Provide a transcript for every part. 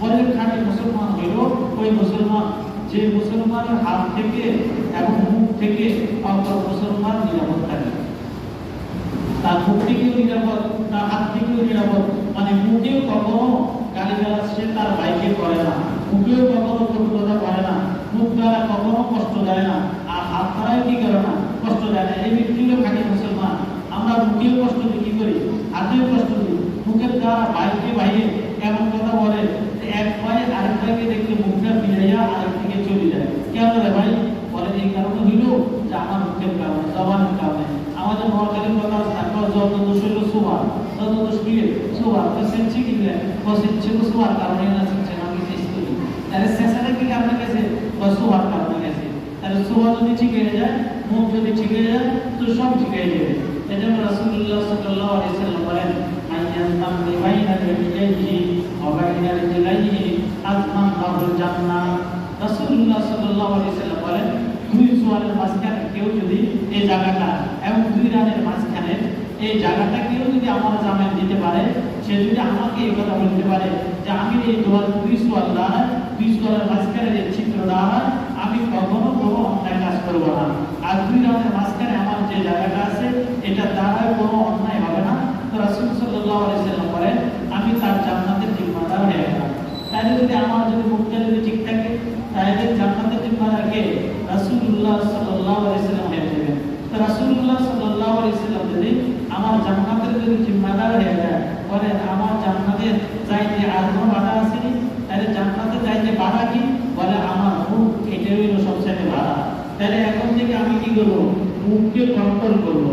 পরে খাঁটি মুসলমান হইল, ওই মুসলমান যে মুসলমানের হাত থেকে এবং মুখ থেকে অপর মুসলমান নিরাপদ থাকে। তার মুখ থেকেও নিরাপদ, তার হাত থেকেও নিরাপদ। মানে মুখেও কখনো গালি গালাজ সে তার ভাইকে করে না। মুখেও কখনো কটুকতা করে না। মুখ দ্বারা কখনো কষ্ট দেয় না। আর হাত দ্বারাও কি করে না? কষ্ট দেয় না। এই ব্যক্তি হলো খাঁটি মুসলমান। আমরা মুখেও কষ্ট দিই, কি করি? হাতেও কষ্ট দিই। মুখের দ্বারা বাইকে বাইরে এমন কথা বলে এক আরেক দেখলে মুখটা ফিরাইয়া আরেক দিকে চলে যায়। কেন রে ভাই? বলে, এই কারণে হইল যে আমার মুখের কারণে, জবানের কারণে। আমাদের মহাকালীন কথা থাকল যত দোষ হইল সুবার যত দোষ কি? সুবার তো সেচ্ছে কি দিলে ও সেচ্ছে তো সুবার কারণে না সেচ্ছে না আমি চেষ্টা করি। তাহলে শেষে কি কারণে গেছে? ও কারণে গেছে। তাহলে সুবার যদি ঠিক হয়ে যায়, মুখ যদি ঠিক হয়ে যায়, তো সব ঠিক হয়ে যাবে। এজন্য রাসূলুল্লাহ সাল্লাল্লাহু আলাইহি বলেন আইয়ান্তাম বাইনা ইয়াদিহি রিজলাইহি আজমান লাহুল জান্নাহ রাসূলুল্লাহ সাল্লাল্লাহু আলাইহি সাল্লাম বলেন দুই সোয়ালের মাঝখানে কেউ যদি এই জায়গাটা এবং দুই রানের মাঝখানে এই জায়গাটা কেউ যদি আমার জামাই দিতে পারে সে যদি আমাকে এই কথা বলতে পারে যে আমি এই দোয়ার দুই সোয়াল দ্বারা দুই সোয়ালের মাঝখানে যে চিত্র দ্বারা আমি কখনো কোনো অন্যায় কাজ করব না আর দুই রানের মাঝখানে আমার যে জায়গাটা আছে এটা দ্বারা কোনো অন্যায় হবে না তো রাসূল সাল্লাল্লাহু আলাইহি সাল্লাম বলেন আমি তার জান্নাতের হয়ে তাহলে যদি আমার যদি মুখটা যদি ঠিক থাকে, তাহলে কে রাসূলুল্লাহ সাল্লাল্লাহু আলাইহি সাল্লাম হয়ে তো রাসূলুল্লাহ সাল্লাল্লাহু আলাইহি সাল্লাম যদি আমার জান্নাতের যদি জিম্মাদার হয়ে যায়, বলে আমার জান্নাতের যাইতে তাহলে জান্নাতে যাইতে বাধা কি? বলে আমার মুখ এটাই হইল সবচেয়ে বাধা। তাহলে এখন থেকে আমি কি করব? মুখকে কন্ট্রোল করব।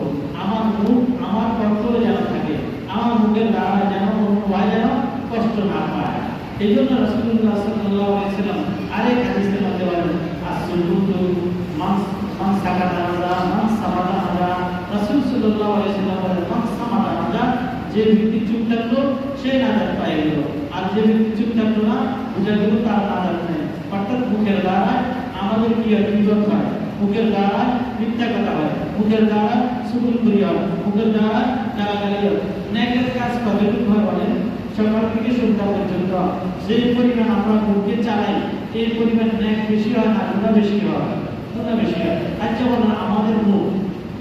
আমার মুখ আমার কন্ট্রোলে যেন থাকে। আমার মুখের দ্বারা যেন অন্য যেন কষ্ট না পায়। এই জন্য রাসূলুল্লাহ সাল্লাল্লাহু আলাইহি সাল্লাম আরেক হাদিসের মধ্যে বলেন আসুলুতু হাজা যে ব্যক্তি চুপ থাকল, সে নাজাত পেয়ে গেল আর যে ব্যক্তি চুপ থাকল না বুঝা গেল তার নাজাত নেই। অর্থাৎ মুখের দ্বারা আমাদের কি হয়? বিপদ হয়। মুখের দ্বারা মিথ্যা কথা হয়। মুখের দ্বারা সুকুল করি হয়। মুখের দ্বারা গালাগালি হয়। কাজ কতটুকু হয় বলেন? সকাল থেকে সন্ধ্যা পর্যন্ত যে পরিমাণ আমরা মুখকে চালাই, এই পরিমাণ ন্যাক বেশি হয় না, গুণা বেশি হয়, গুণা বেশি হয়। আচ্ছা বলেন আমাদের মুখ,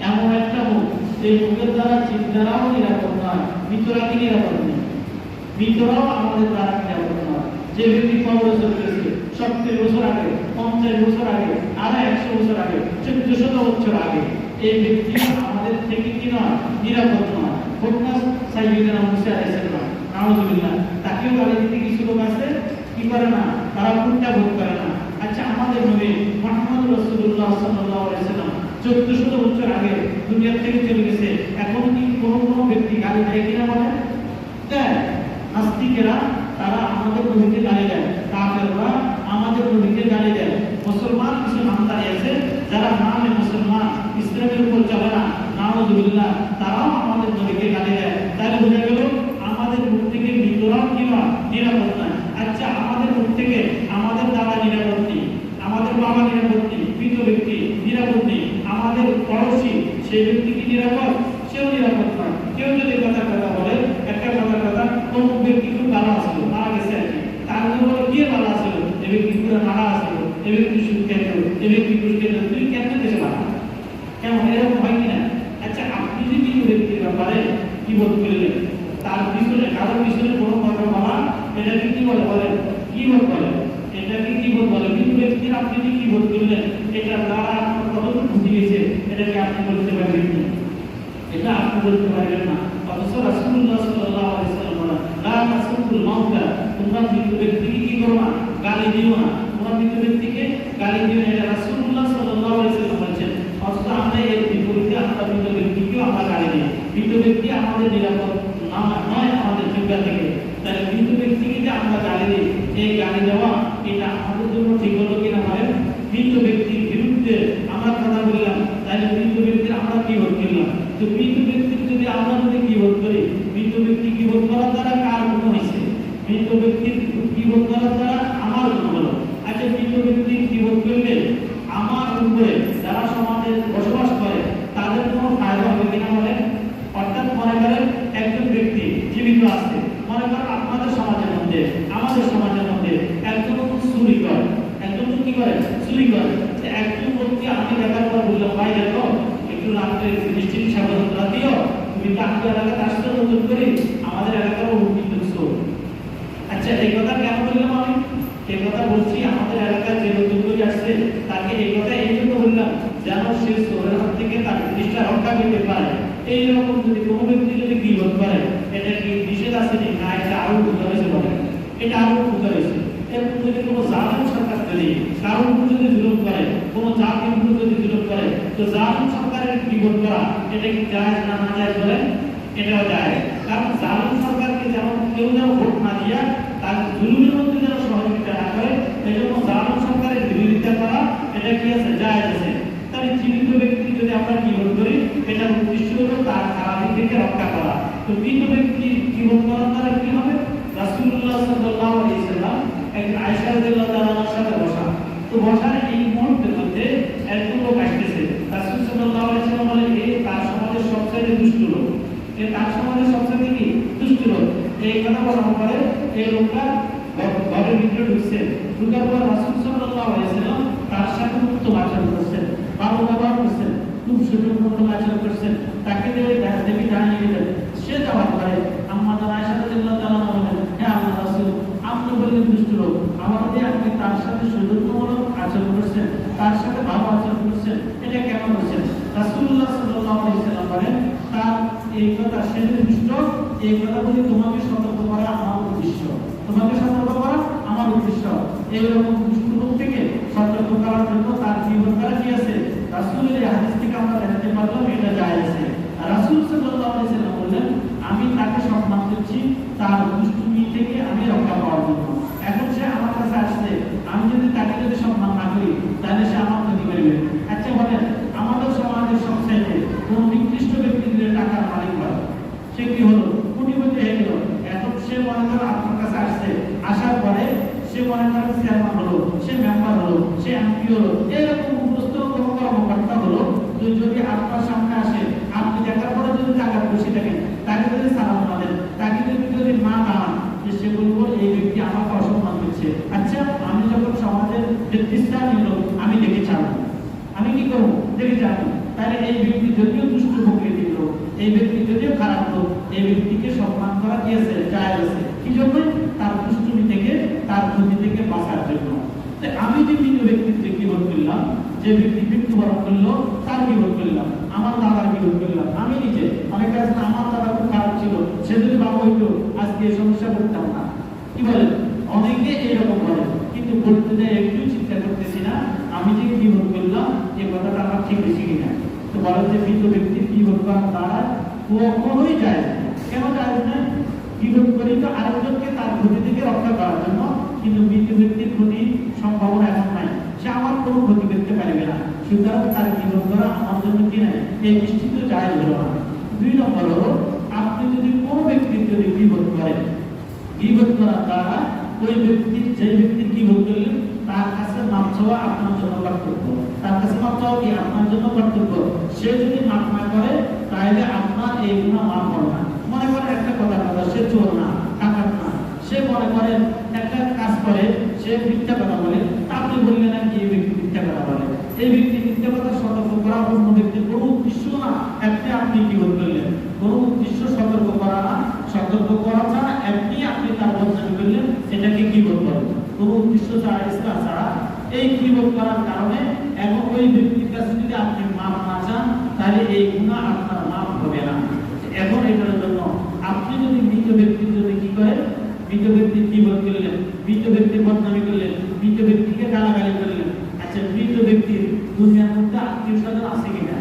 এমন একটা মুখ, এই মুখের দ্বারা দ্বারাও নিরাপদ নয় ভিতরা কি নিরাপদ নেই। ভিতরাও আমাদের দ্বারা নিরাপদ নয়। যে ব্যক্তি কবরে চলতেছে সত্তর বছর আগে, পঞ্চাশ বছর আগে, আর একশো বছর আগে চোদ্দ শত বছর আগে, এই ব্যক্তি আমাদের থেকে কি নয়, নিরাপদ নয়। ফোকাস সাইয়িদানা মুসা আলাইহিস নাউজুবিল্লাহ তাকেও গালি দিতে কিছু লোক আছে? কি করে না? তারা উল্টা ভোট করে না। আচ্ছা আমাদের নবী মুহাম্মদ আলাইহি সাল্লাম 1400 বছর আগে দুনিয়া থেকে চলে গেছে। এখন কি কোনো কোনো ব্যক্তি গালি দেয় কিনা বলেন? দেয়। নাস্তিকেরা, তারা আমাদের নবীকে গালি দেয়। কাফেররা আমাদের নবীকে গালি দেয়। মুসলমান কিছু নামদারি আছে। যারা নামে মুসলমান, ইসলামের উপর চলে না নাউজুবিল্লাহ তারাও আমাদের নবীকে গালি দেয়। নিরাপদ আচ্ছা আমাদের মুখ থেকে আমাদের দাদা নিরাপদ নেই, আমাদের বাবা নিরাপদ নেই ব্যক্তি নিরাপদ নেই, আমাদের সেই ব্যক্তি কি নিরাপদ? সেও নিরাপদ কেউ যদি কথা কথা বলে, একটা কথা কথা কোন ব্যক্তি খুব ভালো আসলো মারা গেছে আর কি। তার বলে ভালো আসলো এ ব্যক্তি পুরো মারা আসলো এ ব্যক্তি সুখ খেত এ ব্যক্তি ঘুষ তুই কেমন দেশে মারা? কেমন, এরকম হয় কিনা? আচ্ছা আপনি যদি ব্যক্তির ব্যাপারে কি বোধ করলেন তার পিছনে কারও পিছনে কোনো এটাকে কি বলে বলেন? কি বলে এটাকে কি বলে মৃত ব্যক্তির আপনি কি বোধ করলেন? এটা দ্বারা আপনার কতটুকু ক্ষতি হয়েছে এটাকে আপনি বলতে পারবেন না এটা আপনি বলতে পারবেন না। অথচ রাসূলুল্লাহ সাল্লাল্লাহু আলাইহি ওয়াসাল্লাম বলেন, লা তাসুবুল মাউতা তোমরা মৃত ব্যক্তিকে কি করো না? গালি দিও না। তোমরা মৃত ব্যক্তিকে গালি দিও না। এটা রাসূলুল্লাহ সাল্লাল্লাহু আলাইহি ওয়াসাল্লাম বলেছেন। অথচ আমরা এর বিপরীতে আমরা মৃত ব্যক্তিকেও আমরা গালি দিই। মৃত ব্যক্তি আমাদের নিরাপদ না নয় আমাদের জিব্বা থেকে তাহলে মৃত ব্যক্তিকে যে আমরা গালি দিই এই গালি দেওয়া, এটা আমাদের জন্য ঠিক হলো কিনা ভাই মৃত ব্যক্তির বিরুদ্ধে আমরা কথা বললাম, তাহলে মৃত ব্যক্তির আমরা কি ভোট করলাম? তো মৃত ব্যক্তির যদি আমরা যদি কি ভোট করি মৃত ব্যক্তি কি ভোট করার দ্বারা কার গুণ হয়েছে? মৃত ব্যক্তির কি ভোট করার দ্বারা আমার গুণ হলো। আচ্ছা মৃত ব্যক্তি কি ভোট করলে? আমার উপরে, যারা সমাজে বসবাস করে তাদের কোনো ফায়দা হবে কিনা বলেন অর্থাৎ মনে করেন একজন ব্যক্তি জীবিত আছে মনে করেন আপনাদের সমাজের মধ্যে আমাদের সমাজের মধ্যে করে চুরি করে তো একজন লোককে আমি দেখার পর বললাম ভাই দেখো একটু রাত্রে দৃষ্টি সাবধানতা দিও তুমি তো আমাদের এলাকাতে আসতে নতুন করে আমাদের এলাকার উন্নীত চোর আচ্ছা এই কথা কেন বললাম আমি এই কথা বলছি আমাদের এলাকায় যে নতুন করে আসছে তাকে এই কথা এই জন্য বললাম যেন সে চোরের হাত থেকে তার জিনিসটা রক্ষা পেতে পারে এইরকম যদি কোনো ব্যক্তি যদি গিবত করে এটা কি নিষেধ আছে নি? না এটা আরও বুঝতে হয়েছে বলে এটা আরও বুঝতে হয়েছে এরকম যদি কোনো জালিম কারোর উপর যদি জুলুম করে, কোনো জাতির যদি জুলুম করে, তো জালিম সরকারের গিবত করা? এটা কি জায়েজ না না জায়েজ বলে এটাও যায় কারণ জালিম সরকারকে যেমন কেউ যেন ভোট না দিয়া, তার জুলুমের মধ্যে যেন সহযোগিতা না করে এই জন্য জালিম সরকারের বিরোধিতা করা, এটা কি আছে? যায় আছে। তাহলে জীবিত ব্যক্তি যদি আমরা জীবন করি? এটা উদ্দেশ্য হলো তার খারাপ থেকে রক্ষা করা। তো মৃত ব্যক্তি জীবন করার দ্বারা কি হবে? রাসূলুল্লাহ সাল্লাল্লাহু আলাইহি সাল্লাম একজন আয়েশা রাদিয়াল্লাহু তাআলার সাথে বসা। তো বসার এই মুহূর্তের মধ্যে একজন লোক আসতেছে। সাল্লাল্লাহু আলাইহি সাল্লাম বলেন এই তার সমাজের সবচেয়ে দুষ্ট লোক। এ, তার সমাজের সবচেয়ে কি? দুষ্ট লোক। এই কথা বলার পরে এই লোকটা ঘর- ঘরের ভিতরে ঢুকছে। ঢুকার পর রাসূল সাল্লাল্লাহু আলাইহি সাল্লাম তার সাথে উত্তম আচরণ করছেন। ভালো ব্যবহার করছেন, খুব সুন্দর আচরণ করছেন। তাকে দেখে জানিয়ে দিলেন, সে যাওয়ার পরে আম্মা তার আয়সা রাদিয়াল্লাহু তাআলা বলেন হ্যাঁ আল্লাহ রাসূল আপনি বললেন লোক আপনি তার সাথে সৌজন্যমূলক আচরণ করছেন, তার সাথে ভালো আচরণ করছেন, এটা কেন করছেন? রাসুল্লাহ সাল্লাল্লাহু আলাইহি সাল্লাম বলেন, তার এই কথা সে যে দুষ্ট, এই কথা তোমাকে সতর্ক করা আমার উদ্দেশ্য। তোমাকে সতর্ক করা আমার উদ্দেশ্য। এইরকম দুষ্ট লোক থেকে সতর্ক করার জন্য তার জীবন করা কি আছে রাসূলের এই হাদিস থেকে আমরা জানতে পারলাম এটা যায় আছে আর রাসূল সাল্লাল্লাহু আলাইহি সাল্লাম বললেন আমি তাকে সম্মান দিচ্ছি তার দুষ্টুমি থেকে আমি রক্ষা পাওয়ার জন্য এখন সে আমার কাছে আসছে আমি যদি তাকে যদি সম্মান না করি তাহলে সে আমার ক্ষতি করবে আচ্ছা বলেন আমাদের সমাজের সবচাইতে কোন নিকৃষ্ট ব্যক্তি যদি টাকার মালিক হয় সে কি হলো কোটিপতি হয়ে গেল এখন সে মনে করো আপনার কাছে আসছে আসার পরে সে মনে করেন চেয়ারম্যান হলো, সে মেম্বার হলো, সে এমপি হলো, এরকম উপস্থ কোনো কর্মকর্তা হলো যদি আপনার সামনে আসে, আপনি দেখার পরে যদি টাকা খুশি থাকেন, তাকে যদি সালাম না দেন, তাকে যদি যদি মা না যে সে বলব, এই ব্যক্তি আমাকে অসম্মান দিচ্ছে আচ্ছা আমি যখন সমাজের নেতৃস্থানীয় লোক আমি দেখে ছাড়বো। আমি কি করব? দেখে যাব তাহলে এই ব্যক্তি যদিও দুষ্ট প্রকৃতির লোক, এই ব্যক্তি যদিও খারাপ লোক, এই ব্যক্তিকে সম্মান করা আছে যায় আছে কি জন্য তার দুষ্টুমি থেকে তার ক্ষতি থেকে বাঁচার জন্য। আমি যে মৃত ব্যক্তিত্বে বিরোধ করলাম, যে ব্যক্তি মৃত্যুবরণ করল, তার বিরোধ করলাম, আমার দাদার বিরোধ করলাম। আমি নিজে অনেক কাছে আমার দাদা খুব খারাপ ছিল, সে যদি বাবা হইতো, আজকে এই সমস্যা করতাম না। কি বলেন? অনেকে এইরকম বলে, কিন্তু বলতে যায় একটু চিন্তা করতেছি না, আমি যে ভোট করলাম এই কথাটা আমার ঠিক বেশি কিনা। তো বলেন যে মৃত ব্যক্তি ভোট করার দ্বারা কখনোই যায় কেন যায় না? ভোট করি তো আরেকজনকে তার ক্ষতি থেকে রক্ষা করার জন্য কিন্তু মৃত ব্যক্তির ক্ষতির সম্ভাবনা এখন নাই। সে আমার কোনো ক্ষতি করতে পারবে না। সুতরাং তার কি ভোট করা আমার জন্য কি নাই? এই নিশ্চিত যায় হলো না দুই নম্বর হলো, আপনি যদি কোনো ব্যক্তির যদি বিপদ করেন, গিবত করার দ্বারা ওই ব্যক্তি যে ব্যক্তির গিবত করলেন, তার কাছে মাপ চাওয়া আপনার জন্য কর্তব্য। তার কাছে মাপ চাওয়া কি আপনার জন্য কর্তব্য? সে যদি মাপ না করে তাহলে আপনার এই গুণা মাপ হবে না। মনে করেন একটা কথা কথা সে চোর না টাকার না সে মনে করেন একটা কাজ করে সে মিথ্যা কথা বলে তা আপনি বললেন না কি ব্যক্তি মিথ্যা কথা বলে? এই ব্যক্তি মিথ্যা কথা সতর্ক করা অন্য ব্যক্তির কোনো উদ্দেশ্য না। আপনি আপনি কি করলেন? কোনো উদ্দেশ্য সতর্ক করা না। সতর্ক করা ছাড়া এমনি আপনি তার বদনামি করলেন, সেটাকে কি বলবেন কোনো উদ্দেশ্য ছাড়া, ইসলাম ছাড়া। এই কি করার কারণে এবং ওই ব্যক্তির কাছে যদি আপনি মাপ না চান, তাহলে এই গুণা আপনার মাপ হবে না। এখন এটার জন্য আপনি যদি মৃত ব্যক্তির জন্য কি করেন মৃত ব্যক্তির কি বোধ করলেন মৃত ব্যক্তির বদনামি করলেন মৃত ব্যক্তিকে গালাগালি করলেন আচ্ছা মৃত ব্যক্তির দুনিয়ার মধ্যে আত্মীয় স্বজন আছে কিনা?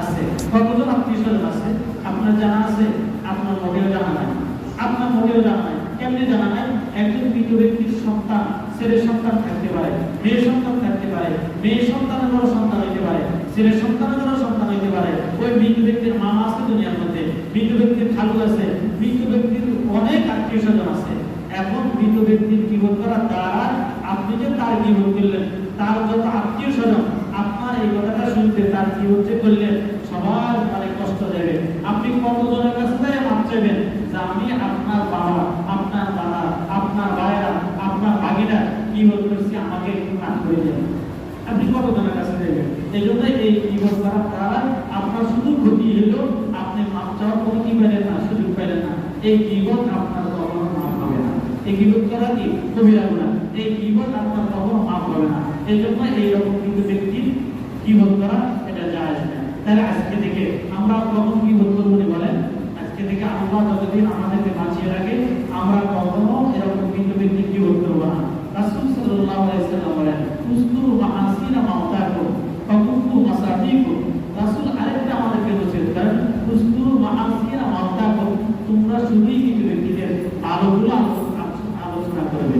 আছে। কতজন আত্মীয় স্বজন আছে? আপনার জানা আছে? আপনার মোটেও জানা নাই। আপনার মোটেও জানা নাই। কেমনি জানা নাই? একজন মৃত ব্যক্তির সন্তান, ছেলের সন্তান থাকতে পারে, মেয়ের সন্তান থাকতে পারে, মেয়ের সন্তানের বড় সন্তান হইতে পারে, ছেলের সন্তানের বড় সন্তান হইতে পারে। ওই মৃত ব্যক্তির মামা আছে দুনিয়ার মধ্যে, মৃত ব্যক্তির খালু আছে, মৃত ব্যক্তির অনেক আত্মীয় স্বজন আছে। এখন মৃত ব্যক্তির জীবন করার দ্বারা আপনি যে তার জীবন করলেন আত্মীয় স্বজন, আপনার এই কথাটা শুনতে তার কি হচ্ছে করলেন সবার মানে কষ্ট দেবে? আপনি কতজনের কাছে যায় মাপ যে আমি আপনার বাবা, আপনার দাদা, আপনার ভাইরা, আপনার ভাগিনা, কি করছি আমাকে একটু না করে দেন। আপনি কতজনের কাছে দেবেন এই জন্য এই করার দ্বারা আপনার শুধু ক্ষতি হলো আপনি মাপ চাওয়ার কোনো কি পেলেন না, সুযোগ পেলেন না। এই জীবন আপনার কখনো মাপ হবে না। এই জীবন করা কি? কবিরা এই জীবন আপনার কখনো মাপ হবে না। এই জন্য এইরকম কিন্তু ব্যক্তির জীবন করা এটা যায় তাহলে আজকে থেকে আমরা কখন কি করব বলে বলেন? আজকে থেকে আল্লাহ যতদিন আমাদেরকে বাঁচিয়ে রাখে, আমরা কখনো এরকম কিন্তু ব্যক্তি কি করব না। রাসুল সাল্লাহ বলেন উস্তুরু মাহাসিনা মাওতাকুম ফাকুতু মাসাবিকুম রাসূল আরেকটা আমাদেরকে বলছেন কারণ উস্তুরু মাহাসিনা মাওতাকুম তোমরা শুধুই কিন্তু ব্যক্তিদের ভালোগুলো আলো- আলোচনা করবে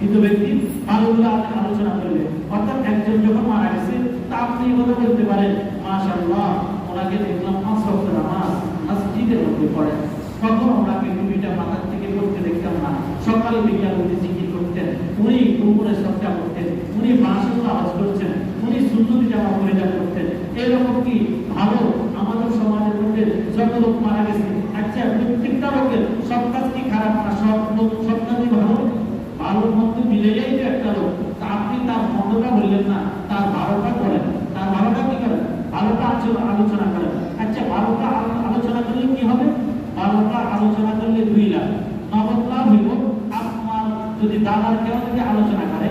কিন্তু ব্যক্তি ভালোগুলো আলোচনা করবে অর্থাৎ একজন যখন মারা গেছে তা আপনি কথা পারেন, মাশাআল্লাহ, ওনাকে দেখলাম পাঁচ ওয়াক্ত নামাজ, মসজিদের মধ্যে পড়ে। তখন ওনাকে টুপিটা মাথার থেকে করতে দেখতাম না। সকালে বিকাল উঠে জিকির করতেন, উনি উপরে সবটা করতেন, উনি বাঁশিও আওয়াজ করছেন, উনি সুন্দরী জামা পরিধান করতেন। এরকম কি ভালো? আমাদের সমাজের মধ্যে যত লোক মারা গেছে আচ্ছা প্রত্যেকটা লোকের সব কাজ কি খারাপ না সব লোক, সব কাজই ভালো? ভালোর মধ্যে মিলে যাই তো একটা লোক। আপনি তার মন্দটা বললেন না, তার ভালোটা করেন তার ভালোটা কি করেন ভালোটা আলোচনা করেন আচ্ছা আলো- আলোচনা করলে কি হবে? ভালোটা আলোচনা করলে দুই লাভ। নগদ লাভ হইব। আপনার যদি দাদার কেউ যদি আলোচনা করে,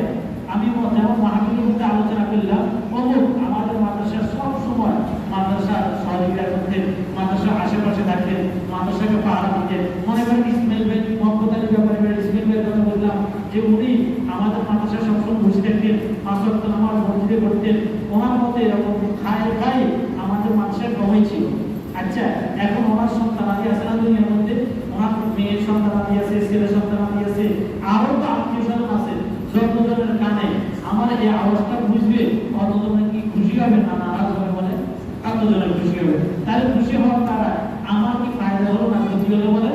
আমি যেমন মাহফিলের মধ্যে আলোচনা করলাম, অমুক আমাদের মাদ্রাসার সব সময় মাদ্রাসার সহযোগিতা করতেন মাদ্রাসার আশেপাশে থাকতেন, মাদ্রাসাকে পাহারা দিতেন। মনে করেন ইসমাইল ভাই মোহাম্মদ আলী ব্যাপারে ভাই ইসমাইল ভাইয়ের কথা বললাম, যে উনি আমাদের মাদ্রাসায় সবসময় বসে থাকতেন ওয়াক্ত নামাজ মসজিদে করতেন ওনার মতে এরকম খায় খায় আমাদের মাদ্রাসায় কমই ছিল আচ্ছা এখন ওনার সন্তান আদি আছে না দুনিয়ার মধ্যে? ওনার মেয়ের সন্তান আদি আছে, ছেলের সন্তান আদি আছে, আরও তো আত্মীয় স্বজন আছে। যতজনের কানে আমার এই আওয়াজটা বুঝবে অতজনের কি খুশি হবে না নারাজ হবে বলে? কতজনের খুশি হবে। তাহলে খুশি হওয়ার দ্বারা আমার কি ফায়দা হলো না ক্ষতি হলো বলে?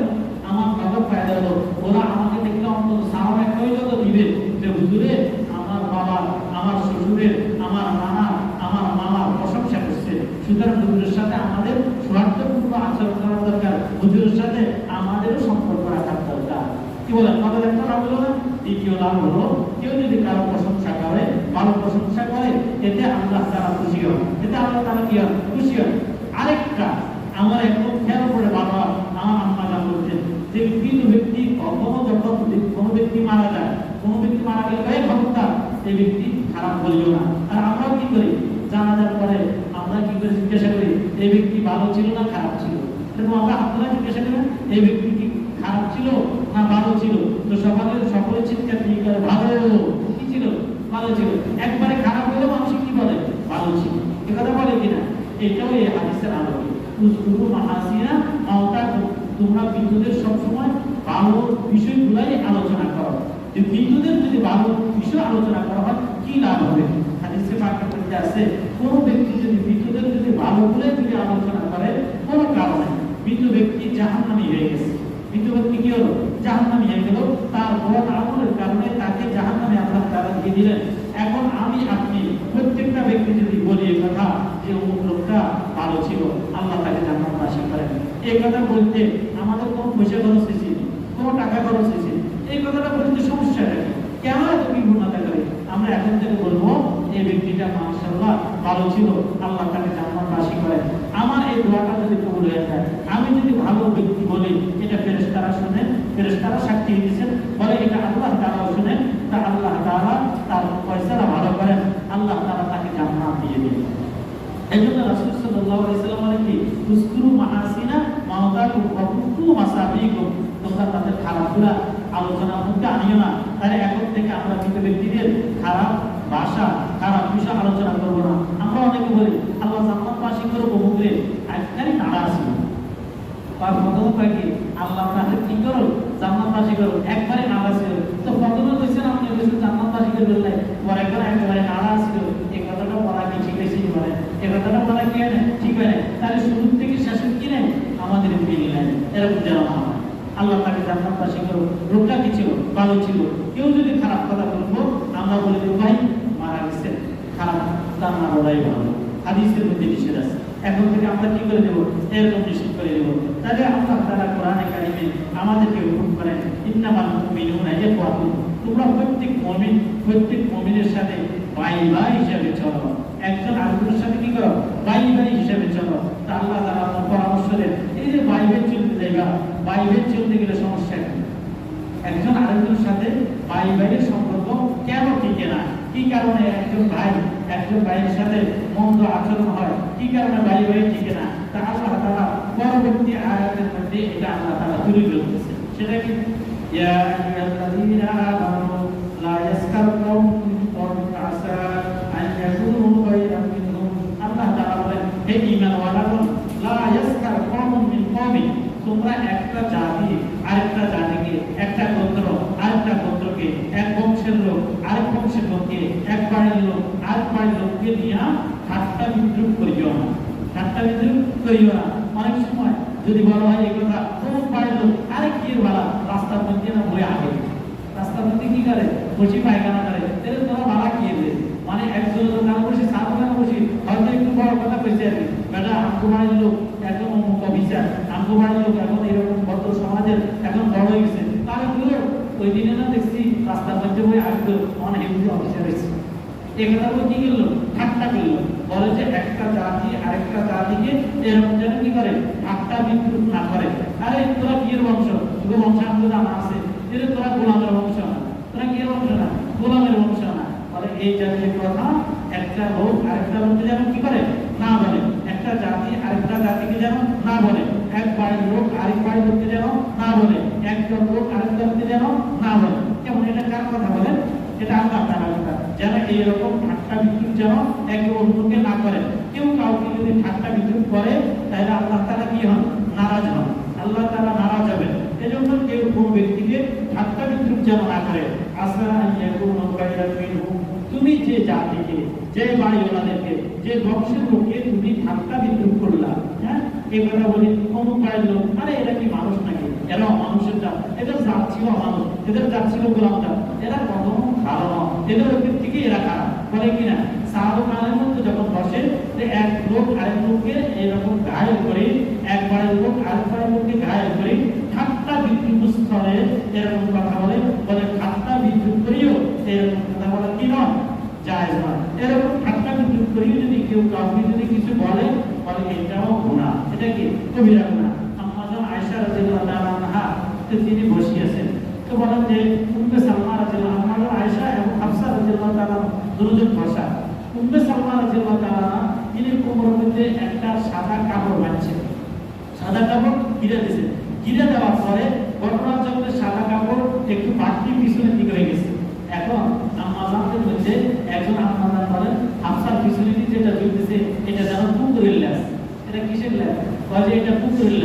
আমার কত ফায়দা হলো ওরা আমাকে দেখলে অন্তত সালাম একটা হইলেও তো দিবে যে হুজুরে আমার বাবা আমার শ্বশুরের আমার নানা আমার মামার প্রশংসা করছে সুতরাং হুজুরের সাথে আমাদের স্বার্থপূর্ণ আচরণ করা দরকার, হুজুরের সাথে আমাদেরও সম্পর্ক রাখার দরকার। কি বলেন? আমাদের একটা লাভ হলো না দ্বিতীয় লাভ হলো, কেউ যদি কারও প্রশংসা করে, ভালো প্রশংসা করে, এতে আল্লাহ তারা খুশি হয় এতে আল্লাহ তারা কি হয় খুশি হয় আরেকটা, আমার একদম খেয়াল করে বাবা, আমার আম্মা যা বলছেন, যে মৃত ব্যক্তি কখনো যখন কোনো ব্যক্তি মারা যায়, কোনো ব্যক্তি মারা গেলে এই ক্ষমতা এই ব্যক্তি খারাপ বলিও না। আর আমরাও কি করি? জানাজার পরে আমরা কি করে জিজ্ঞাসা করি, এই ব্যক্তি ভালো ছিল না খারাপ ছিল? কিন্তু আমরা আপনারা জিজ্ঞাসা করেন এই ব্যক্তি কি খারাপ ছিল না ভালো ছিল? তো সকালে সকলে চিৎকার দিয়ে করে ভালো, কি ছিল? ভালো ছিল। একবারে খারাপ হলেও মানুষ কি বলে? ভালো ছিল। এ কথা বলে কিনা? এটাও এই হাদিসের মাহাসিনা মাওতা তোমরা বিদ্যুতের সবসময় ভালো বিষয়গুলাই আলোচনা করো। যে যদি ভালো বিষয় আলোচনা করা হয়, কি লাভ হবে? হাদিসে মধ্যে আছে, কোনো ব্যক্তি যদি বিদ্যুতের যদি ভালো বলে যদি আলোচনা করে কোনো কারণে মৃত ব্যক্তি জাহান্নামী হয়ে গেছে। মৃত ব্যক্তি কি হলো? জাহান্নামী হয়ে গেল। তার বড় আমলের কারণে তাকে জাহান্নামে আল্লাহ তারা দিয়ে দিলেন। এখন আমি, আপনি প্রত্যেকটা ব্যক্তি যদি বলি এই কথা, যে অমুক লোকটা ভালো ছিল, আল্লাহ তাকে জান্নাত বাসী করেন। এই কথা বলতে আমাদের কোনো পয়সা খরচ হয়েছে কোনো টাকা খরচ হয়েছে এই কথাটা বলতে সমস্যা নেই কেন এত বিভূনতা করে আমরা এখন থেকে বলব এই ব্যক্তিটা মাশাআল্লাহ ভালো ছিল, আল্লাহ তাকে জান্নাত বাসী করেন আমার এই দোয়াটা যদি কবুল হয়ে যায়, আমি যদি ভালো ব্যক্তি বলি, এটা ফেরেশতারা শুনেন, ফেরেশতারা সাক্ষী দিয়েছেন, বলে এটা আল্লাহ তাআলাও শুনেন, তা আল্লাহ তাআলা তার পয়সাটা ভালো করেন, আল্লাহ তাআলা তাকে জান্নাত দিয়ে দিবেন। এই জন্য রাসূল সাল্লাল্লাহু আলাইহি সাল্লাম বলেন কি উসকুরু মাহাসিনা মাওতাকুম ওয়া কুতু মাসাবিকুম। তোমরা তাদের খারাপগুলা আলোচনার মধ্যে আনিও না। তাহলে এখন থেকে আমরা কিন্তু ব্যক্তিদের খারাপ ভাষা খারাপ বিষয় আলোচনা করব না। আমরা অনেকে বলি, আল্লাহ জান্নাত বাসী করব মুখে একখানি নাড়া ছিল তার প্রথম কয় আল্লাহ তাহলে কি করো জান্নাত বাসী করো একবারে নাড়া ছিল। তো প্রথমে কইছেন আপনি কইছেন জান্নাত বাসী করে বললেন পরে একবার একেবারে নাড়া ছিল। এই কথাটা বলা কি ঠিক আছে বলে? এই কথাটা বলা কি হয় ঠিক হয় তাহলে শুরু থেকে শেষ কি নেই? আমাদের মিল নেই। এরকম যেন আল্লাহ তাকে জান্নাত বাসী করো রোগটা কি ছিল? ভালো ছিল কেউ যদি খারাপ কথা বলব আমরা বলে দেবো ভাই মারা গেছে খারাপ তার না বলাই ভালো। হাদিসের মধ্যে নিষেধ আছে। এখন থেকে আমরা কি করে দেবো এরকম নিষেধ করে দেবো তাহলে আল্লাহ তারা কোরআনে কারিমে আমাদেরকে হুকুম করেন, ইন্নামাল মুমিনুনা ইখওয়াতুন। তোমরা প্রত্যেক মমিন, প্রত্যেক মমিনের সাথে ভাই ভাই হিসাবে চলো। একজন আরেকজনের সাথে কি করো? ভাই ভাই হিসাবে চলো। তা আল্লাহ তারা আমার পরামর্শ দেন, এই যে ভাই চলতে যাইবা ভাই চলতে গেলে সমস্যা একজন আরেকজনের সাথে ভাই ভাইয়ের সম্পর্ক কেন টিকে না? কি কারণে একজন ভাই একজন ভাইয়ের সাথে মন্দ আচরণ হয়, কি কারণে ভাই টিকে না? তা আল্লাহ তারা পরবর্তী আয়াতের মধ্যে এটা আল্লাহ তারা তুলে ধরতেছে সেটা কি? ইয়া আইয়ুহাল্লাযীনা আমানু লা ইয়াসখার কওমুন মিন কওমিন আসা আন ইয়াকুনু খায়রান মিনহুম আল্লাহ তাআলা বলেন হে ঈমানওয়ালাগণ লা ইয়াসখার কওমুন মিন কওমিন তোমরা একটা জাতি আরেকটা জাতিকে একটা গোত্র আরেকটা গোত্রকে এক বংশের লোক আরেক বংশের লোককে এক লোক আরেক লোককে নিয়ে ঠাট্টা বিদ্রুপ করিও না। ঠাট্টা বিদ্রুপ করিও না। অনেক সময় যদি বলা হয় এই কথা অমুক বাড়ির লোক আরেক কি ভাড়া রাস্তার মধ্যে না বই আগে। রাস্তার মধ্যে কি করে? বসি পায়খানা করে। তাহলে তোরা ভাড়া কি এলে? মানে একজন না বসে সাত না বসে? হয়তো একটু বড় কথা কইছে আর কি। বেটা আমগো বাড়ির লোক একদম অমুক অফিসার। আমগো বাড়ির লোক এখন এরকম ভদ্র সমাজের এখন বড় হয়ে গেছে তাহলে গুলো ওই দিনে না দেখছি মধ্যে বই আসতো অনেক হেভি অফিসার হয়েছে কথা বলে কি করল? ঠাট্টা করল বলে যে একটা জাতি আরেকটা জাতিকে এরকম যেন কি করে? ঠাট্টা বিদ্রুপ না করে। আরে, তোরা বিয়ের বংশ? তোর বংশ আমাদের জানা আছে। কিন্তু তোরা গোলামের বংশ না। তোরা বিয়ের বংশ না? গোলামের বংশ না। বলে এই জাতির কথা একটা লোক আরেকটা লোককে যেন কি করে? না বলে। একটা জাতি আরেকটা জাতিকে যেন না বলে। এক বাড়ির লোক আরেক বাড়ির লোককে যেন না বলে। একজন লোক আরেকটা লোককে যেন না বলে। কেমন এটা কার কথা বলেন? এটা আল্লাহ তাআলার কথা যেন এইরকম ঠাট্টা বিদ্রুপ যেন একে অন্যকে না করে, কেউ কাউকে যদি ঠাট্টা বিদ্রুপ করে, তাহলে আল্লাহ তাআলা কি হন? নারাজ হন। আল্লাহ তাআলা নারাজ হবেন। এজন্য কেউ কোন ব্যক্তিকে ঠাট্টা বিদ্রুপ যেন না করে আসা তুমি যে জাতিকে, যে বাড়িওয়ালাদেরকে, যে বংশের লোককে তুমি ঠাট্টা বিদ্রুপ করলা হ্যাঁ? এই কথা বলি, অমুক বাড়ির লোক, আরে এরা কি মানুষ নাকি? মানুষের জাত এদের জাত ছিল মানুষ এদের জাত ছিল গোলাম জাত। এরা কখনো ভালো। না এদের ওদের থেকে এরা খারাপ। বলে কিনা মধ্যে যখন বসে এক লোক আরেক লোককে এরকম করে লোক লোককে করে ঠাট্টা বিদ্রুপ স্তরে এরকম কথা বলে বলে ঠাট্টা বিদ্রুপ করিও, এরকম কথা কি নয়? জায়েজ নয়। এরকম ঠাট্টা বিদ্রুপ করিও যদি কেউ কাউকে যদি কিছু বলে বলে এটাও গুনাহ। এটা কি? কবিরা গুনাহ আম্মাজান আয়েশা রাদিয়াল্লাহু তাআলা আনহা তো তিনি বসে আছেন তো বলেন যে উম্মে সালমা রাদিয়াল্লাহু আনহা আয়েশা এবং হাফসা রাদিয়াল্লাহু দুজন বসা উম্মে সালমা রাদিয়াল্লাহু তাআলা তিনি কোমরের মধ্যে একটা সাদা কাপড় বাঁধছেন। সাদা কাপড় ঘিরে দিয়েছেন। ঘিরে দেওয়ার পরে ঘটনা চক্রে সাদা কাপড় একটু বাড়তি পিছনের দিকে হয়ে গেছে। এখন আম্মাজানদের মধ্যে একজন আম্মাজান বলেন হাফসার পিছনে দিয়ে যেটা ঝুলতেছে এটা যেন পুকুরের এটা কিসের ল্যাস যে এটা পুকুরের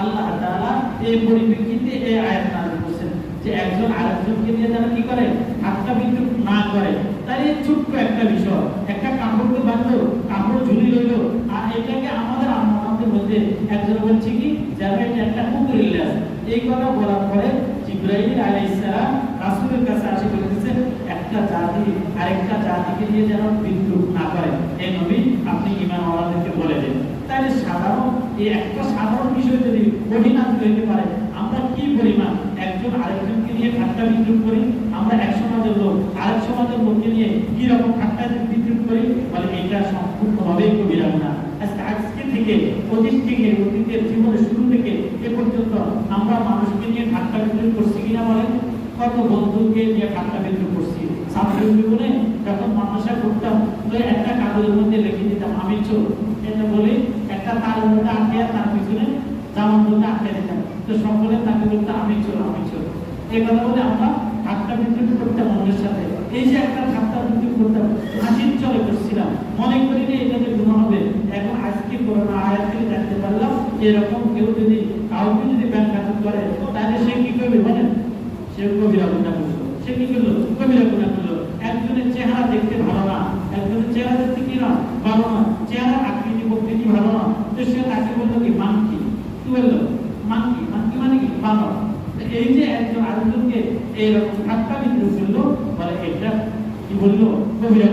আল্লাহ তাআলা এই পরিপ্রেক্ষিতে এই আয়াত নাযিল করেছেন যে একজন আরেকজনকে নিয়ে যেন কি করে? ঠাট্টা বিদ্রুপ না করে। এই ছোট্ট একটা বিষয়, একটা কাপড়কে বাঁধলো কাপড় ঝুলি রইল। আর এটাকে আমাদের আমাদের মধ্যে একজন বলছে কি যেন এটা একটা কুকুরের ল্যাস এই কথা বলার পরে জিব্রাইল আলাইহিস সালাম রাসূলের কাছে আসে বলতেছে একটা জাতি আরেকটা জাতিকে নিয়ে যেন বিদ্রুপ না করে। এই নবী, আপনি ঈমান ওয়ালাদেরকে বলে দেন। তাহলে সাধারণ, এই একটা সাধারণ বিষয় যদি কঠিন হইতে পারে, আমরা কি পরিমাণ একজন আরেকজনকে নিয়ে ঠাট্টা বিদ্রুপ করি, আমরা এক সমাজের লোক সমাজের লোককে নিয়ে কি রকম ঠাট্টা বিদ্রুপ করি? বলে, এটা আজকে থেকে থেকে, অতীতের জীবনের শুরু থেকে এ পর্যন্ত আমরা মানুষকে নিয়ে ঠাট্টা বিদ্রুপ করছি কিনা বলেন? কত বন্ধুকে নিয়ে ঠাট্টা বিদ্রুপ করছি? ছাত্র জীবনে যখন করতাম তো একটা কাগজের মধ্যে লিখে দিতাম আমি চোর। এটা বলে, একটা তার মধ্যে আটকে, তার পিছনে জামার মধ্যে আটকে দিতাম। তো সকলে তাকে বলতো আমি চোর আমি এই কথা বলে আমরা ঠাট্টা বিদ্রুপ করতাম অন্যের সাথে। এই যে একটা ঠাট্টা বিদ্রুপ করতাম, হাসির চলে করছিলাম। মনে করি যে এটা যে গুণ হবে এখন আজকে করোনা আয়াত থেকে জানতে পারলাম, এরকম কেউ যদি কাউকে যদি ব্যাংক করে, তাহলে সে কি করবে বলেন সে কবিরা গুণা করল সে কি করল? কবিরা গুণা করল একজনের চেহারা দেখতে ভালো না, একজনের চেহারা দেখতে কি না ভালো না চেহারা আকৃতি প্রকৃতি ভালো না। তো সে তাকে বলল কি, মানকি। কি বলল? মানকি। মানকি মানে কি? ভালো এই যে একজন এইরকম ঠাট্টা বিদ্রুপ করল, বলে এটা কি বলল? কবিরা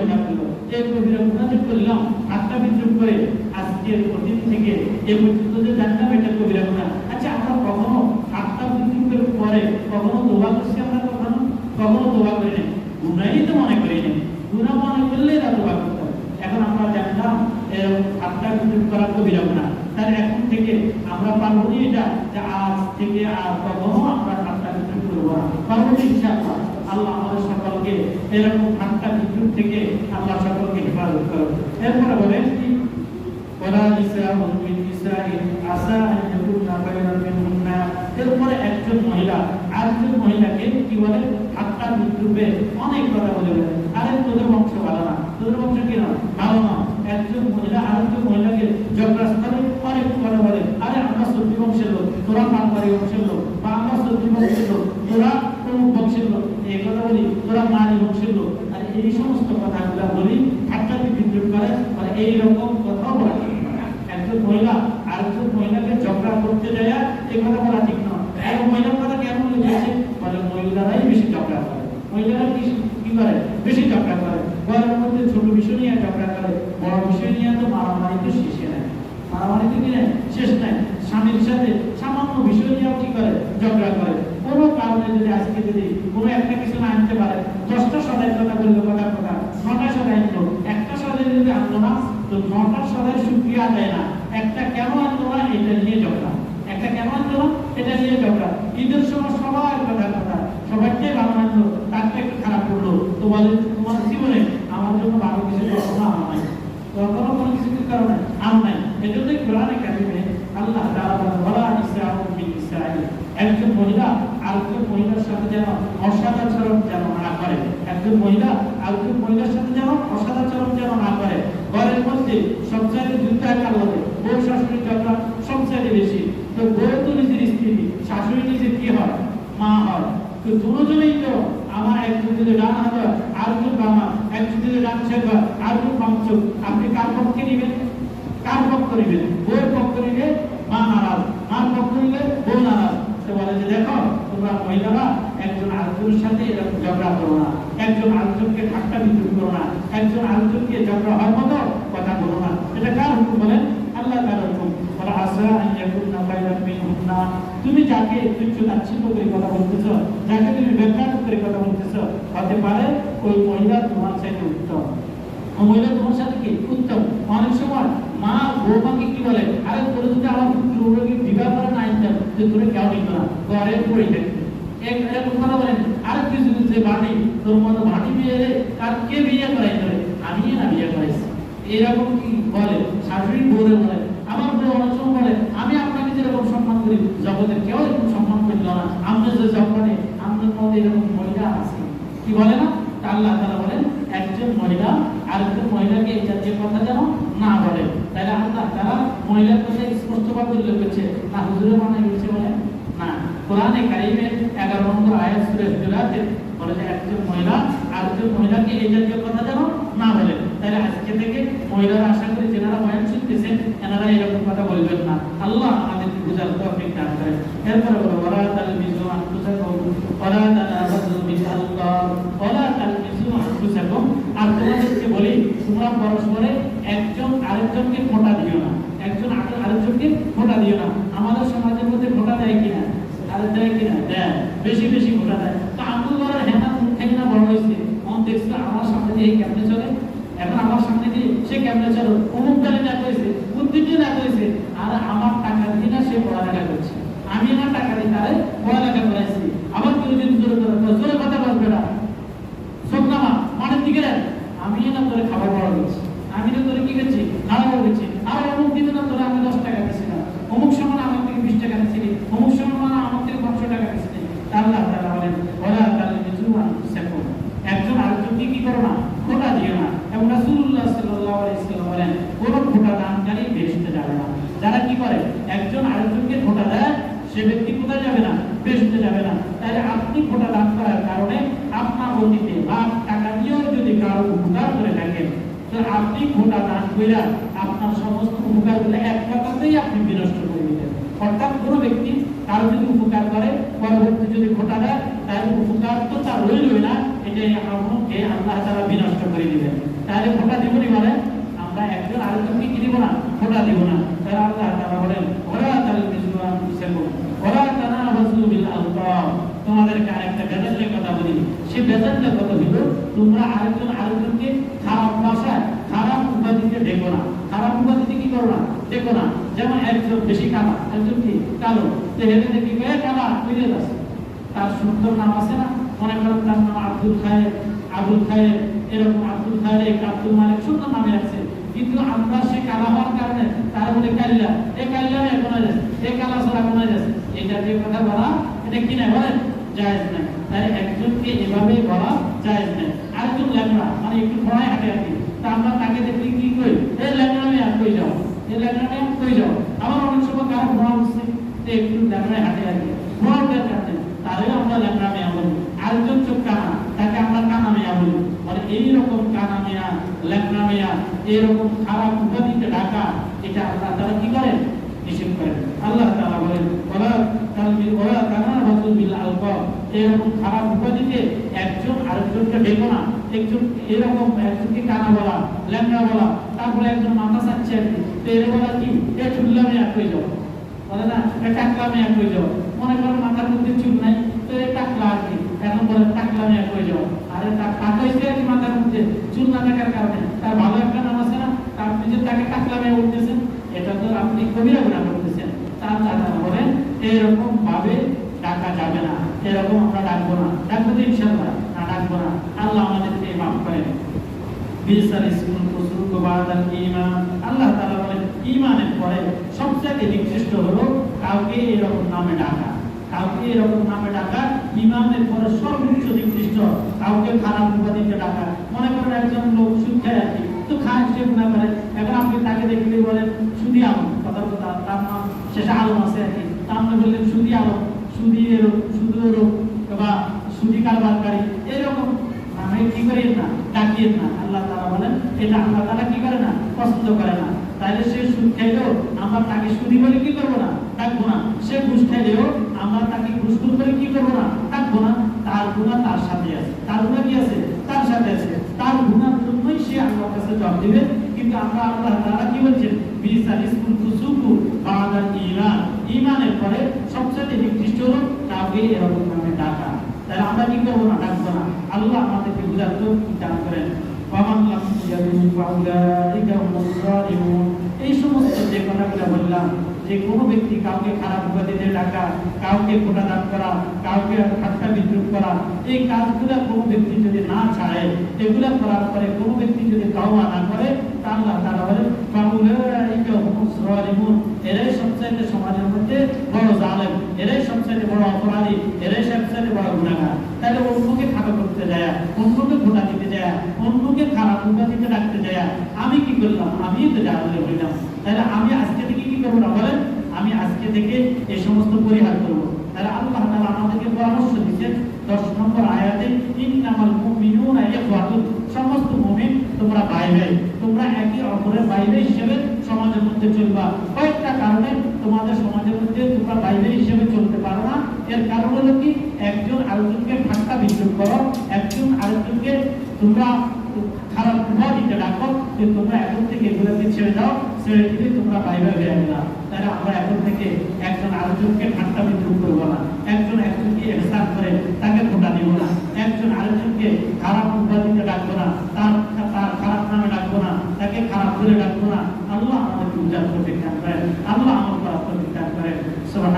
আচ্ছা আমরা কখনো ঠাট্টা বিদ্রুপের পরে কখনো দোয়া তোবা করতাম এখন থেকে আমরা পারব না এটা, যে আজ থেকে আর কখনো পারব ইনশাআল্লাহ আল্লাহ আমাদের সকলকে এরকম ঠান্ডা বিদ্যুৎ থেকে আল্লাহ সকলকে হেফাজত করো এরপরে বলেন কি ওরা নিসা মিন নিসাইন আসা আন ইয়াকুনা খায়রান মিনহুন্না এরপরে একজন মহিলা আরেকজন মহিলাকে কি বলে ঠাট্টা বিদ্রুপে অনেক কথা বলে বলে আরে তোদের বংশ ভালো না তোদের বংশ কি না ভালো না একজন মহিলা আরেকজন মহিলাকে জগরাস্তানে অনেক কথা বলে আরে আমরা সত্যি বংশের লোক তোরা পানবাড়ি বংশের লোক বা আমরা সত্যি বংশের লোক তোরা অমুক বংশের লোক এই কথা বলি তোরা মানি বংশের লোক আর এই সমস্ত কথাগুলো বলি একটা বিদ্রুপ করে আর এইরকম কথা বলা। একজন মহিলা আরেকজন মহিলাকে ঝগড়া করতে যায় এই কথা বলা ঠিক নয় এক মহিলার কথা কেমন লিখেছে বলে মহিলারাই বেশি ঝগড়া করে মহিলারা কি কি করে বেশি ঝগড়া করে ঘরের মধ্যে ছোট বিষয় নিয়ে ঝগড়া করে বড় বিষয় নিয়ে তো মারামারি তো শেষে নেয় মারামারি তো কি নেয় শেষ নেয় স্বামীর সাথে সামান্য বিষয় নিয়েও কি করে ঝগড়া করে কোনো কারণে যদি আজকে যদি কোনো একটা কিছু না আনতে পারে দশটা সদাই কথা বলল কথা কথা নটা সদাই আনলো একটা সদাই যদি আনলো না তো নটার সদাই সুক্রিয়া দেয় না একটা কেন আনলো না এটা নিয়ে ঝগড়া একটা কেন আনলো না এটা নিয়ে ঝগড়া ঈদের সময় সবার কথা কথা সবাইকে ভালো আনলো তারটা একটু খারাপ করল তো বলে তোমার জীবনে আমার জন্য ভালো কিছু কখনো আমার নাই কখনো কোনো কিছু কিছু কারণে আম নাই এজন্যই কোরআনে কারিমে আল্লাহ তাআলা বলেন ওয়ালা ইসরাফু ফিল ইসরাইল একজন মহিলা আরেকজন মহিলার সাথে যেন অসদাচরণ যেন না করে। একজন মহিলা আরেকজন মহিলার সাথে যেন অসদাচরণ যেন না করে। ঘরের মধ্যে সবচাইতে যুদ্ধ একা লাগে বউ শাশুড়ি ঝগড়া সবচাইতে বেশি। তো বউ তো নিজের স্ত্রী, শাশুড়ি নিজের কি হয়? মা হয়। তো দুজনেই তো আমার একজন যদি ডান হাত আরেকজন বামা একজন যদি ডান হয় আরেকজন বামচুক আপনি কার পক্ষে নিবেন? কার পক্ষ নিবেন? বউয়ের পক্ষ নিবে মা নারাজ মার পক্ষ নিবে বউ নারাজ সে বলে যে দেখো তোমরা মহিলারা একজন আরেকজনের সাথে এরকম ঝগড়া করো না। একজন আরেকজনকে ঠাট্টা বিদ্রুপ করো না। একজন আরেকজনকে ঝগড়া হয় মতো কথা বলো না। এটা কার হুকুম বলেন? আল্লাহ তার হুকুম। তুমি যাকে তুচ্ছ তাচ্ছিল্য করে কথা বলতেছো, যাকে তুমি ব্যবহার করে কথা বলতেছো, হতে পারে ওই মহিলা তোমার চাইতে উত্তম। মহিলা তোমার সাথে কি? উত্তম। অনেক সময় মা বৌমাকে কি বলে? আরে তোর যদি আমার ওকে বিবাহ করে না আনতাম যে তোরে কেউ নিত না, ঘরে পড়ে থাকবে এক কথা বলেন আর যে তোর বিয়ে তার কে বিয়ে করাই ধরে? আমি না বিয়ে করাইছি। এরকম কি বলে? শাশুড়ি বলে, আমার অনেক সময় বলে আমি আপনাকে যেরকম সম্মান করি, জগতের কেউ এরকম সম্মান না। যে আমাদের মধ্যে এরকম মহিলা আছে। কি বলে না? আল্লাহ তাআলা বলেন, একজন মহিলা আরেকজন মহিলাকে এই জাতীয় কথা যেন না বলে। তাহলে আল্লাহ তারা মহিলার কথা স্পষ্টভাবে উল্লেখ করছে। না বলে না কোরআনে কারিমের এগারো নম্বর আয়াত সুরে হুজুরাতে বলে যে একজন মহিলা, আরেকজন মহিলাকে এই জাতীয় কথা যেন না বলে। তাহলে আজকে থেকে মহিলারা আশা করি যেনারা বয়ান শুনতেছেন এনারা এরকম কথা বলবেন না। আল্লাহ আমাদেরকে বুঝার তৌফিক দান করেন। এরপরে বলো ওরা তাল মিজু আনফুসাকুম ওরা তানাবাজু বিল্লাহ ওরা তাল মিজু আনফুসাকুম। আর তোমাদেরকে বলি, তোমরা পরস্পরে একজন আরেকজনকে ফোঁটা দিও না। একজন আরে- আরেকজনকে ফোঁটা দিও না। আমাদের সমাজের মধ্যে ফোঁটা দেয় কিনা? না আমার সামনে দিয়ে চলে এখন আমার সামনে দিয়ে সে অমুক না করেছে না করেছে আর, আমার টাকা দিয়ে না সে পড়ালেখা করছে। আমি আমার টাকা দিয়ে তারে পড়ালেখা করাইছি আবার কেউ যদি জোরে করে বলে, জোরে কথা বলবে না সোনামা মাঠের দিকে দেন আমি না তোরে খাবার বড় দিচ্ছি আমি তো তোরে কি করছি খাওয়া বড় দিচ্ছি আর অমুক দিতে না তোরে আমি দশ টাকা দিচ্ছি না অমুক সময় আমার থেকে বিশ টাকা দিচ্ছি অমুক সময় মানে আমার থেকে পাঁচশো টাকা দিচ্ছি আল্লাহ তাআলা বলেন ওরা তাহলে কিছু সেকো একজন আরেকজনকে কি করো না খোটা দিও না এবং রাসূলুল্লাহ সাল্লাল্লাহু আলাইহি ওয়াসাল্লাম বলেন কোন খোটা দানকারী বেহেশতে যাবে না যারা কি করে একজন আরেকজনকে খোটা দেয় সে ব্যক্তি কোথায় যাবে না? বেহেশতে যাবে না। তাহলে আপনি খোটা দান করার কারণে আপনার অতীতে বা টাকা দিয়েও যদি কারও উপকার করে থাকেন, তো আপনি খোটা দান কইরা আপনার সমস্ত উপকারগুলো এক কথাতেই আপনি বিনষ্ট করে দিলেন অর্থাৎ কোনো ব্যক্তি কারও যদি উপকার করে, পরবর্তী যদি খোটা দেয়, তার উপকার তো তার রইলই না, এটাই আমাকে আল্লাহ তারা বিনষ্ট করে দিবেন। তাহলে খোটা দিব নি বলে আমরা একজন আরেকজনকে কি দিব না? খোটা দিব না। তারা আল্লাহ তারা বলেন ওরা তাহলে মিসুয়ান সেবন ওরা তানা বাসু বিল আলকাব তোমাদেরকে একটা বেদান্তের কথা বলি। সে বেদান্তের কথা হলো তোমরা আরেকজন আরেকজনকে খারাপ ভাষায়, খারাপ উপাধিতে ডেকো না। খারাপ উপাধিতে কি করো না? ডেকো না। যেমন একজন বেশি কালা একজন কি? কালো। তো দেখি এ কালা বুঝে যাচ্ছে তার সুন্দর নাম আছে না? মনে করেন তার নাম আব্দুল খায়ের, আবুল খায়ের, এরকম আব্দুল খায়ের আব্দুল মালিক, সুন্দর নামে আছে। কিন্তু আমরা সে কালা হওয়ার কারণে তার বলে, কাল্লা। এ কাল্লা এখন যাচ্ছে এ কালা ছাড়া কোন যাচ্ছে এই জাতীয় কথা বলা, এটা কি না বলেন। জায়েজ নাই। তাই একজনকে এভাবে বলা জায়েজ নাই। আরেকজন ল্যাংড়া মানে একটু ঘোড়ায় হাঁটে আর কি। তা আমরা তাকে দেখি কি কই এ ল্যাংড়া মেয়ে কই যাও। এ ল্যাংড়া মেয়ে কই যাও। আমার অনেক সময় কারও ঘোড়া উঠছে যে একটু ল্যাংড়ায় হাঁটে আর কি। ঘোড়া উঠার কারণে তাহলে আমরা ল্যাংড়া মেয়া বলি। আরেকজন চোখ কানা, তাকে আমরা কানা মেয়া বলি। মানে এইরকম কানা মেয়া ল্যাংড়া মেয়া এইরকম খারাপ উপাধিতে ডাকা, এটা আল্লাহ তারা কি করেন? নিষেধ করেন। আল্লাহ তাআলা বলেন ওলা এরকম বলা আর তার টাকা হয়েছে আর চুল না থাকার কারণে তার ভালো একটা নাম আছে না নিজের তাকে টাকলা মেয়া উঠতেছেন এটা তো আপনি কবিরা গুণা করতেছেন তার দাদা বলেন এরকম ভাবে ডাকা যাবে না এরকম আমরা ডাকবো না। ডাকবো তো ইনশাল্লাহ না ডাকবো না। আল্লাহ আমাদেরকে মাফ বিসার ইসমুল ঈমান। আল্লাহ ঈমানের পরে সবচেয়ে নিকৃষ্ট হলো কাউকে এরকম নামে ডাকা। কাউকে এরকম নামে ডাকা, ঈমানের পরে সর্বোচ্চ নিকৃষ্ট কাউকে খারাপ ডাকা। মনে করেন একজন লোক সুদ তো খায় সে গুণা করে, এখন আপনি তাকে দেখলে বলেন, সুদি আলম, কথা তার নাম শেষে আলম আছে আর কি তা বললেন সুদি আলম, সুদি এরকম সুদ এরকম বা সুদি কারবারকারী। এরকম আমি কি করেন না, ডাকিয়েন না। আল্লাহ তাআলা বলেন, এটা আল্লাহ তাআলা কি করে না? পছন্দ করে না। তাইলে সে সুদ খাইলেও আমরা তাকে সুদি বলে কি করব না? ডাকবো না। সে ঘুষ খাইলেও আমরা তাকে ঘুষখোর করে কি করব না? ডাকবো না। তার গুণা তার সাথে আছে। তার গুণা কি আছে? তার সাথে আছে। তার গুণার জন্যই সে আল্লাহর কাছে জবাব দিবে। কিন্তু আমরা আল্লাহ তাআলা কি বলছেন বিসাল ইসমুল ফুসুকু বাদাল ঈমান ঈমানের পরে সবচেয়ে নিকৃষ্ট হলো কাউকে এরকম নামে ডাকা তাহলে আমরা কি করব না? ডাকবো না। আল্লাহ আমাদেরকে বুঝার তো দান করেন। এই সমস্ত যে কথাগুলো বললাম, যে কোনো ব্যক্তি কাউকে খারাপ উপাধিতে ডাকা, কাউকে খোটা দান করা, কাউকে ঠাট্টা বিদ্রুপ করা, এই কাজগুলো কোনো ব্যক্তি যদি না ছাড়ে এগুলো করার পরে কোনো ব্যক্তি যদি তাওবা না করে, তা আল্লাহ তাআলা বলেন ফাউলাইকা হুমুজ জালিমুন এরাই সবচাইতে সমাজের মধ্যে বড় জালেম এরাই সবচাইতে আমি কি করলাম? আমি আজকে থেকে কি করব না বলেন? আমি আজকে থেকে এই সমস্ত পরিহার করব। তাহলে আল্লাহ তাআলা আমাদেরকে পরামর্শ দিচ্ছেন দশ নম্বর আয়াতে সমস্ত মুমিন তোমরা ভাই তোমরা একে অপরের ভাই হিসেবে সমাজের মধ্যে চলবা। কয়েকটা কারণে তোমাদের সমাজের মধ্যে তোমরা ভাই হিসেবে চলতে পারো না। এর কারণ হলো কি? একজন আরেকজনকে ঠাট্টা বিদ্রুপ করো। একজন আরেকজনকে তোমরা খারাপ প্রভাব দিতে ডাকো যে তোমরা এখন থেকে এগুলোকে ছেড়ে দাও, ছেড়ে দিলে তোমরা ভাই হয়ে গেলাম তাহলে আমরা এখন থেকে একজন আরেকজনকে ঠাট্টা বিদ্রুপ করব না। একজন একজনকে এহসান করে তাকে খোটা দিব না। একজন আরেকজনকে খারাপ উপাধিতে ডাকবো না। তার তার খারাপ নামে ডাকবো না। তাকে খারাপ করে ডাকবো না। আল্লাহ আমাদেরকে উজাড় করতে করেন আল্লাহ আমার করার করতে করেন সুবহান